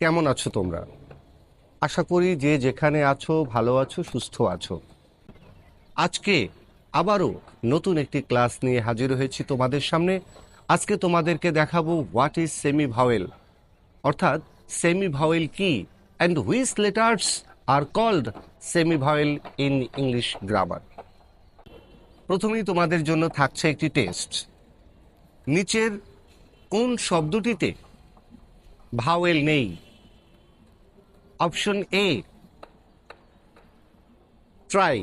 কেমন আছো তোমরা? আশা করি যে যেখানে আছো, ভালো আছো, সুস্থ আছো। আজকে আবারও নতুন একটি ক্লাস নিয়ে হাজির হয়েছি তোমাদের সামনে। আজকে তোমাদেরকে দেখাবো হোয়াট ইজ সেমি ভাওয়েল অর্থাৎ সেমি ভাওয়েল কি and which letters are called semi vowel in English grammar প্রথমেই তোমাদের জন্য থাকছে একটি টেস্ট নিচের কোন শব্দটিতে ভাওয়েল নেই option A. Try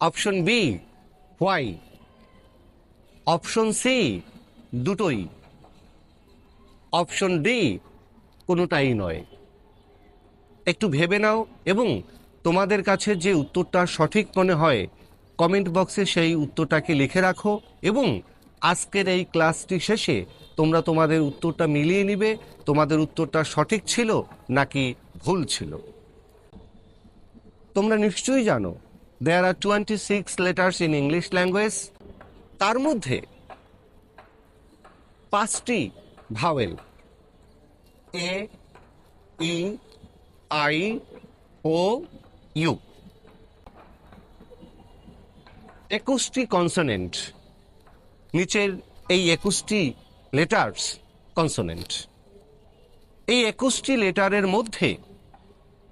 option B why option C, দুটোই। অপশন ডি, কোনোটাই নয়। একটু ভেবে নাও এবং তোমাদের কাছে যে উত্তরটা সঠিক মনে হয় কমেন্ট বক্সে সেই উত্তরটাকে লিখে রাখো এবং আজকের এই ক্লাসটি শেষে তোমরা তোমাদের উত্তরটা মিলিয়ে নিবে, তোমাদের উত্তরটা সঠিক ছিল নাকি ভুল ছিল। তোমরা নিশ্চয়ই জানো there are twenty six letters in English language তার মধ্যে পাঁচটি vowel A, E, I, O, U. একুশটি কনসনেন্ট নিচের এই একুশটি লেটার্স কনসোনেন্ট এই একুশটি লেটারের মধ্যে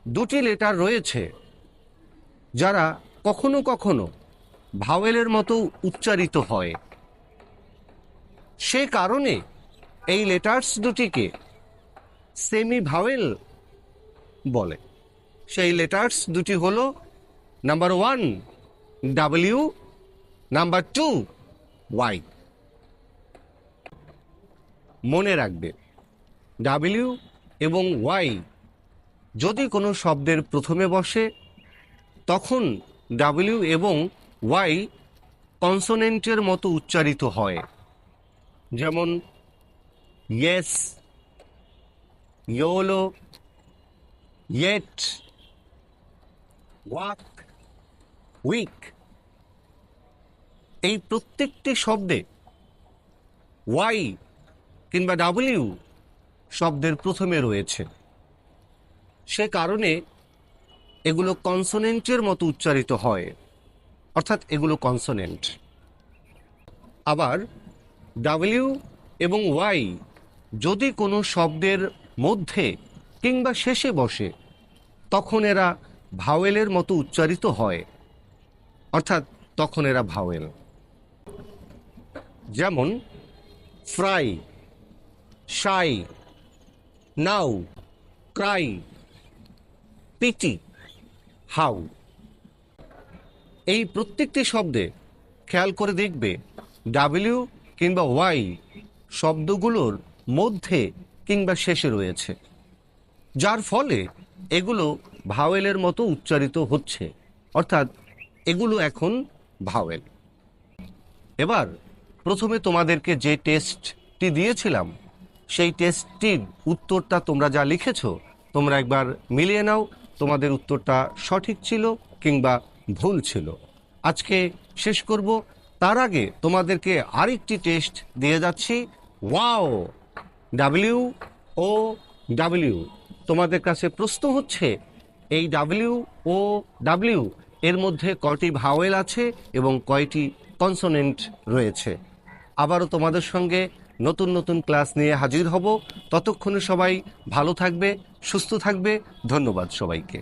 দুটি লেটার রয়েছে যারা কখনো কখনো ভাওয়েলের মতো উচ্চারিত হয়। সে কারণে এই লেটার্স দুটিকে সেমি ভাওয়েল বলে। সেই লেটার্স দুটি হল number one W, number two Y. মনে রাখবে। ডাব্লিউ এবং ওয়াই যদি কোনো শব্দের প্রথমে বসে, তখন ডাব্লিউ এবং ওয়াই কনসোনেন্টের মতো উচ্চারিত হয়। যেমন yes yellow yet walk week এই প্রত্যেকটি শব্দে ওয়াই কিংবা ডাব্লিউ শব্দের প্রথমে রয়েছে। সে কারণে এগুলো কনসোনেন্টের মতো উচ্চারিত হয়, অর্থাৎ এগুলো কনসোনেন্ট। আবার ডাব্লিউ এবং ওয়াই যদি কোনো শব্দের মধ্যে কিংবা শেষে বসে, তখন এরা ভাওয়েলের মতো উচ্চারিত হয়, অর্থাৎ তখন এরা ভাওয়েল। যেমন, fry shy now cry pity how এই প্রত্যেকটি শব্দে খেয়াল করে দেখবে ডাব্লিউ কিংবা ওয়াই শব্দগুলোর মধ্যে কিংবা শেষে রয়েছে, যার ফলে এগুলো ভাওয়েলের মতো উচ্চারিত হচ্ছে। অর্থাৎ এগুলো এখন ভাওয়েল। এবার প্রথমে তোমাদেরকে যে টেস্টটি দিয়েছিলাম সেই টেস্টটির উত্তরটা তোমরা যা লিখেছ, তোমরা একবার মিলিয়ে নাও, তোমাদের উত্তরটা সঠিক ছিল কিংবা ভুল ছিল। আজকে শেষ করব। তার আগে তোমাদেরকে আরেকটি টেস্ট দিয়ে যাচ্ছি। ওয়াও! ডাব্লিউ ও ডাব্লিউ তোমাদের কাছে প্রশ্ন হচ্ছে, এই ডাব্লিউ ও ডাব্লিউ এর মধ্যে কয়টি ভাওয়েল আছে এবং কয়টি কনসোনেন্ট রয়েছে? আবারও তোমাদের সঙ্গে নতুন নতুন ক্লাস নিয়ে হাজির হব। ততক্ষণে সবাই ভালো থাকবে, সুস্থ থাকবে। ধন্যবাদ সবাইকে।